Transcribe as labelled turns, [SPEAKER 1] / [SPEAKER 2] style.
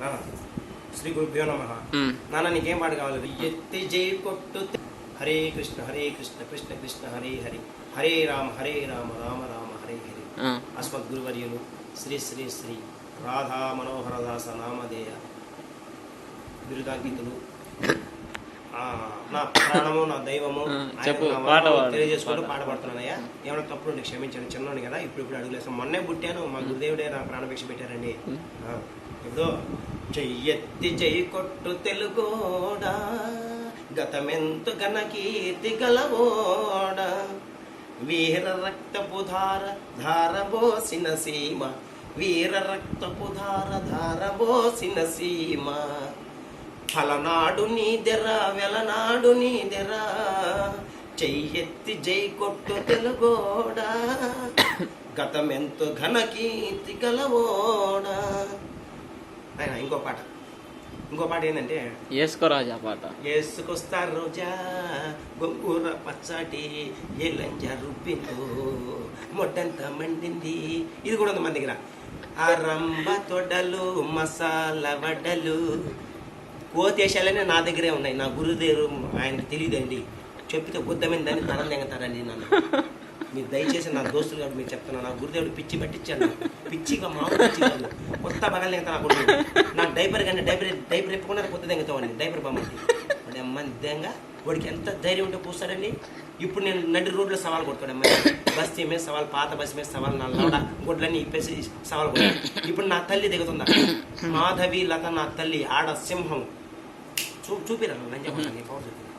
[SPEAKER 1] నాన్న శ్రీ గురుభ్యో నమ
[SPEAKER 2] ఉమ్.
[SPEAKER 1] నాన్న నీకేం పాట కావాలి ఎత్తి జై కొట్టు తె- హరే కృష్ణ హరే కృష్ణ కృష్ణ కృష్ణ హరే హరి హరే రామ హరే రామ రామ రామ హరే హరి
[SPEAKER 2] ఆ.
[SPEAKER 1] అస్మద్ గురువర్యులు శ్రీ శ్రీ శ్రీ రాధా మనోహర దాస నామధేయ బిరుదాంకితులు ఆ, నా ప్రాణము నా దైవము
[SPEAKER 2] చెప్పు, పాట.
[SPEAKER 1] తెలియజేసుకుంటూ
[SPEAKER 2] పాట.
[SPEAKER 1] పడుతున్నానయ్యా ఏమైనా తప్పుడు ఉంటే క్షమించండి చిన్నోని కదా ఇప్పుడు ఇప్పుడు అడుగులేస్తాను మొన్నే పుట్టాను మా గురుదేవుడే నా ప్రాణభిక్ష పెట్టారండి. ఇప్పుడు చెయ్యెత్తి జై కొట్టు తెలుగోడా గతమెంతు ఘన కీర్తి గలవోడా. వీర రక్తపు ధార ధారబోసిన సీమ వీర రక్తపు ధార ధారబోసిన సీమ. ఫలనాడు నీదెరా వెలనాడు నీదెరా. చెయ్యెత్తి జై కొట్టు తెలుగోడా. గతమెంతో ఘన కీర్తి గలవోడా. ఆయన ఇంకో పాట. ఇంకో పాట ఏంటంటే?
[SPEAKER 2] వేసుకో రాజా పాట.
[SPEAKER 1] వేసుకొస్తారు రోజా గొంగూర పచ్చటి ఎలంజ రుబ్బిందో మొడ్డంత మండింది. ఇది కూడా ఉంది మన దగ్గర ఆ రంబ తొడలు మసాలా వడలు కోతేశాలనే నా దగ్గరే ఉన్నాయి. నా గురుదేవు ఆయనకు తెలియదండి. చెప్పితే బుద్ధమైందని తరం తెగతారండి నన్ను. మీరు దయచేసి నా దోస్తులు కాబట్టి మీరు చెప్తున్నాను నా గురుదేవుడు పిచ్చి పట్టించాను పిచ్చిగా మామూలు పిచ్చి కాదు. కొత్త పగలు తెంగతా నా కొడుకు నా డైపర్ కానీ డైపర్ డైపర్ ఎప్పుకున్నా కొత్త తెగతామండి. డైపర్ బొమ్మకి వాడి అమ్మని నిజంగా వాడికి ఎంత ధైర్యం ఉంటే పూస్తాడండి. ఇప్పుడు నేను నడి రోడ్లో సవాల్ కొడతాడు అమ్మాయి బస్తీ మీద సవాల్ పాత బస్సు మీద సవాల్ నా లవడ గుడ్లన్నీ ఇప్పేసి సవాల్ కొడతాడు. ఇప్పుడు నా తల్లి దిగుతుందా? మాధవి లత నా తల్లి ఆడ సింహం. 周周边的老人家会给你包着。